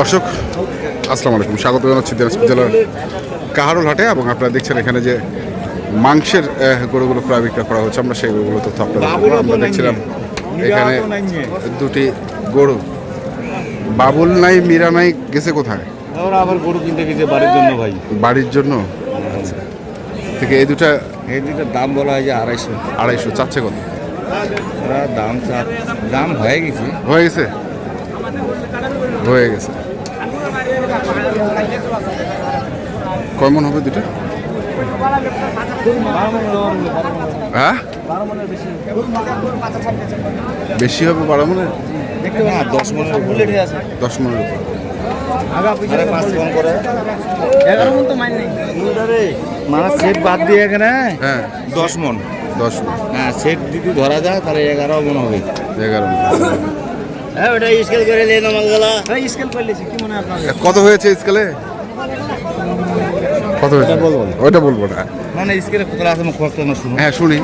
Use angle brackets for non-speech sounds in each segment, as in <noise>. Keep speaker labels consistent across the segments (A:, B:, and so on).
A: দর্শক আসসালামু আলাইকুম। স্বাগত জানাচ্ছি দিনাজপুর জেলার কাহারুল হাটে এবং আপনারা দেখছেন এখানে যে মাংসের গরুগুলো ক্রয় বিক্রয় করা হচ্ছে। আমরা সেই গরুগুলো তথ্য আপনাদের আমরা দেখছিলাম এখানে দুটি গরু। বাবুল নাই মীরা নাই গেছে কোথায়?
B: ওরা আবার গরু কিনতে গেছে বাড়ির জন্য ভাই।
A: বাড়ির জন্য? থেকে এই দুটা
B: এই দুটার দাম বলা হয় যে আড়াইশো।
A: আড়াইশো চাচ্ছে কত?
B: ওরা দাম চা দাম হয়ে গেছে।
A: হয়ে গেছে? হয়ে গেছে। কয় মন হবে দুটা হ্যাঁ? বেশি হবে বারো
B: মনে না দশ মনের
A: দশ মনের উপর।
B: পাঁচ করে। এগারো তো মাইন নেই। মানে সেট বাদ দিয়ে এখানে?
A: হ্যাঁ।
B: দশ মন।
A: দশ মন।
B: হ্যাঁ সেট যদি ধরা যায় তাহলে এগারো মন হবে।
A: এগারো মন।
B: হ্যাঁ ওটা স্কেল করে নিয়ে নামাল গেলা
C: স্কেল করলেছি কি মনে হয় আপনার
A: কত হয়েছে স্কেলে? কত হয়েছে?
B: বলব না।
A: ওইটা বলব না।
B: মানে স্কেলে কত আছে মুখ খরচ না শুনো?
A: হ্যাঁ শুনি।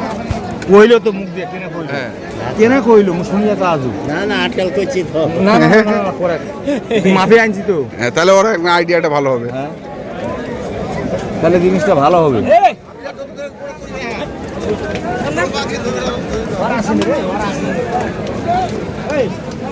B: কইলো তো মুখ দিয়ে কেনে কইলো।
A: হ্যাঁ।
B: কেনে কইলো মুখ শুনি তো আজু
C: না না আটকাল করছি তো।
B: না না না, <laughs> পরে। মাফি আনছি তো।
A: হ্যাঁ তাহলে ওরা আইডিয়াটা ভালো হবে।
B: হ্যাঁ। তাহলে জিনিসটা ভালো হবে।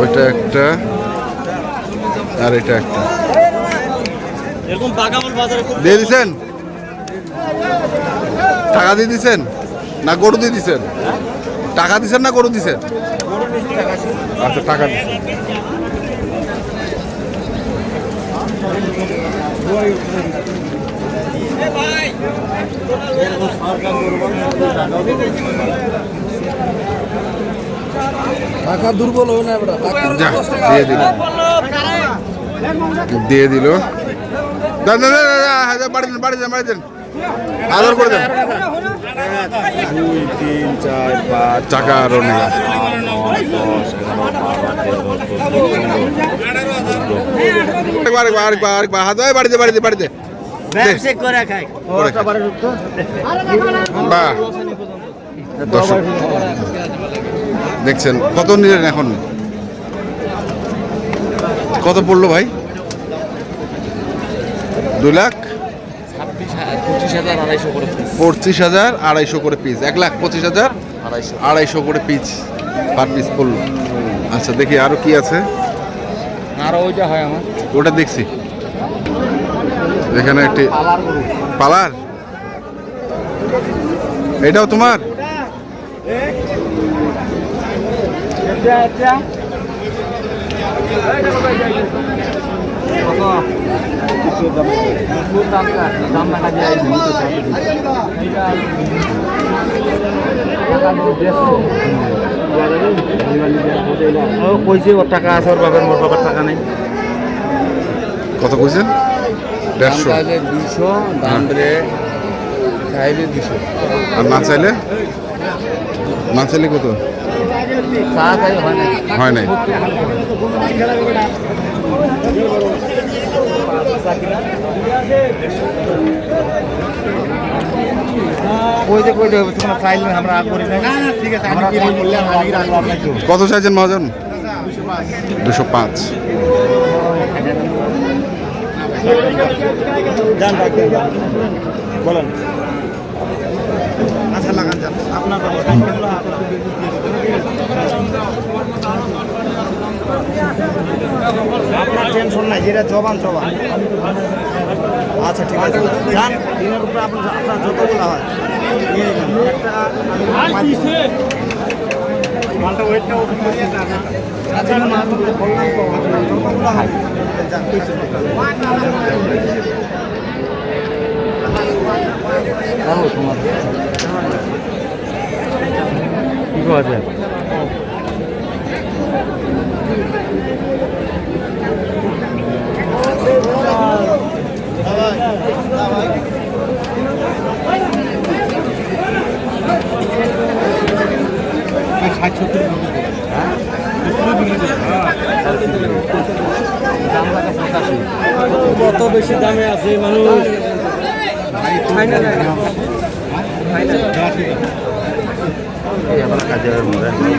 A: ওইটা একটা আর এটা একটা।
C: এরকম বাগামল বাজারে
A: দিয়ে দিছেন? টাকা দিয়ে দিচ্ছেন না গরু দিয়ে দিছেন? টাকা দিছেন না গরু দিছেন? আচ্ছা টাকা দিছেন।
C: টাকা দুর্বল হয় না
A: দিয়ে দিল। দিয়ে দিল। দাদা বাড়ি দেন বাড়ি দেন বাড়ি দেন। আদর করে দেন।
B: দুই তিন চার পাঁচ
A: টাকা আরও হাত বাড়িতে দেখছেন কত নিলেন এখন? কত পড়ল ভাই? দুই লাখ?
B: পঁচিশ হাজার আড়াইশো করে
A: পিস এক লাখ পঁচিশ হাজার
B: আড়াইশো।
A: করে পিস পার পিস পড়ল আচ্ছা দেখি আরও কি আছে।
B: আর ওইটা হয় আমার।
A: ওটা দেখছি। এখানে একটি পালার এটাও তোমার?
B: ও কইছে ওর টাকা আছে ওর বাবার মোর বাবার টাকা নেই।
A: কত কইছেন? দেড়শো।
B: দুশো দাম রে চাইলে দুশো
A: আর না চাইলে? না চাইলে কত?
B: হয়
A: হয় নাই।
B: কইতে কইতে হবে তোমরা চাইলে আমরা আর করি না না ঠিক আছে আমরা কম বললাম আমি রাখব আপনাকে।
A: কত চাইছেন মহাজন? দুশো পাঁচ।
C: ডাক্তার বলেন। আচ্ছা লাগান যান। আপনার আপনার টেনশন নাই যেটা জবান জবান। আচ্ছা ঠিক আছে। যান দিনের উপরে আপনার আপনার যতগুলো হয় নিয়ে যান। একটা মালটা ওয়েটটা ওপেন করিয়ে
B: কি আছে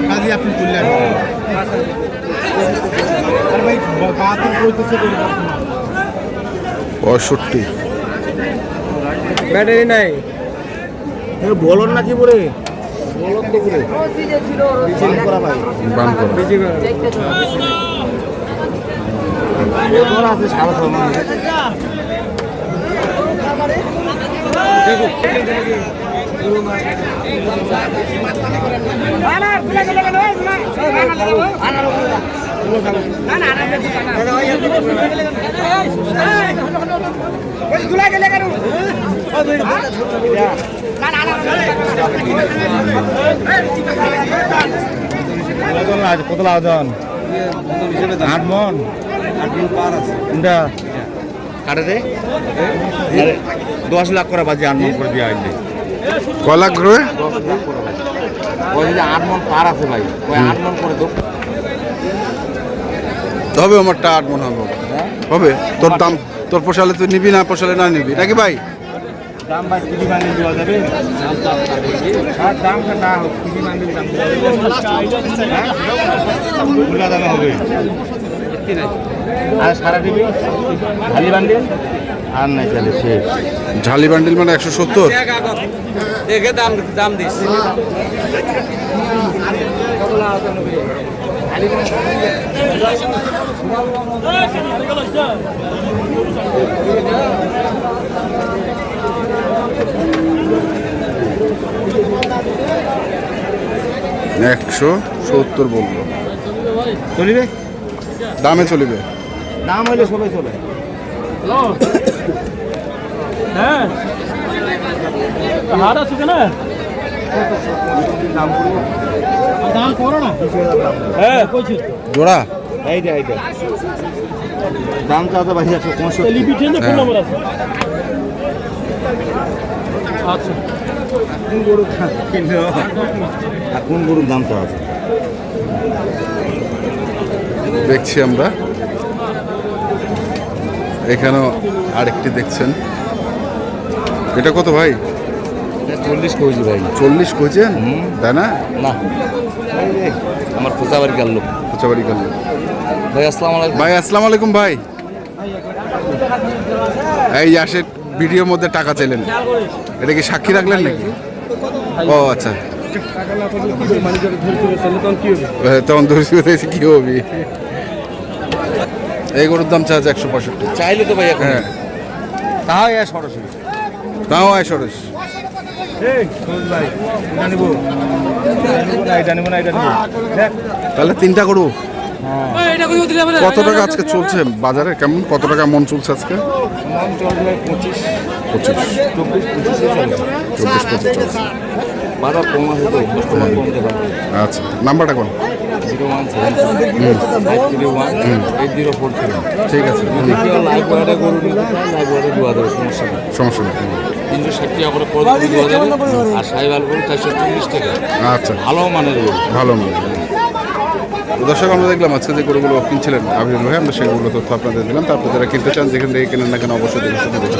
C: কাজে আপনি করলেন আর ভাই বাহাত্তর করতেছে
A: পঁয়ষট্টি।
B: ব্যাটারি নাই। বলুন নাকি পরে? বলুন তো পরে। করা। ভাই
A: বান করা
B: আছে সাড়ে ছয় মানে কত লাগান আট মন কোনটা কাটে দে দশ লাখ করে বাজে আট মন করে দিয়ে আইলে
A: কয় লাখ করে
B: ওই যে আট মন পার আছে ভাই ওই আট মন করে দো
A: হবে আমারটা আট মনে হবে হবে? তোর দাম তোর পোষালে তুই নিবি না পোষালে না নিবি? নাকি ভাই?
B: দাম আর সারা দিবি খালি বান্ডিল আর নাই তাহলে শেষ।
A: ঝালি বান্ডিল মানে একশো সত্তর?
B: দেখে দাম দাম দিস।
A: একশো সত্তর বলল।
B: চলিবে?
A: দামে চলিবে।
B: দাম হইলে সবাই চলে।
D: হ্যাঁ। হার আছে কেন?
B: দাম করব
D: দাম করো না। হ্যাঁ কইছি।
A: জোড়া?
B: এইটা এইটা দাম তো আছে ভাই একশো পঁয়ষট্টি।
D: লিমিটেড ফোন নম্বর আছে আচ্ছা
B: কোন গরু কিনলো আর কোন গরুর দাম তো আছে?
A: দেখছি আমরা। এখানেও আরেকটি দেখছেন। এটা কত ভাই?
B: চল্লিশ কেজি ভাই।
A: চল্লিশ কইছেন। তাই না?
B: না। আমার খোঁচাবাড়ি গেল
A: কোচাবাড়ি গেল
B: ভাই আসসালাম আলাইকুম।
A: ভাই আসসালামু আলাইকুম ভাই। এই আসে ভিডিওর মধ্যে টাকা চাইলেন। এটা কি সাক্ষী রাখলেন নাকি? ও আচ্ছা। তখন ধরছি কি হবে? এই গরুর দাম চার্জ একশো পঁয়ষট্টি।
B: চাইলে তো ভাই
A: হ্যাঁ।
B: তাও ইয়া সরাসরি
A: তাও আয় সরস। তাহলে তিনটা গরু? কত টাকা আজকে চলছে বাজারে? কেমন কত টাকা মন চলছে আজকে?
B: পঁচিশ।
A: পঁচিশ।
B: চব্বিশ পঁচিশে
A: চব্বিশ পঁচিশ চলছে।
B: বারো কম আছে তো কাস্টমার কমতে পারে
A: আচ্ছা নাম্বারটা কোন
B: zero one seven five three one eight zero four three
A: ঠিক আছে
B: যদি কেউ লাইভ ওয়ার্ডে গরু নিতে চায় লাইভ সমস্যা নেই।
A: সমস্যা নেই
B: তিনশো ষাট টাকা করে পর দেওয়া যাবে আর চারশো চল্লিশ টাকা।
A: আচ্ছা।
B: ভালো মানের
A: ভালো মানে দর্শক আমরা দেখলাম আজকে যে গরুগুলো কিনছিলেন আবিরুল ভাই আমরা সেগুলো তথ্য আপনাদের দিলাম। তারপর যারা কিনতে চান যেখান থেকে কেনেন না কেন অবশ্যই দেখে শুনে দেখে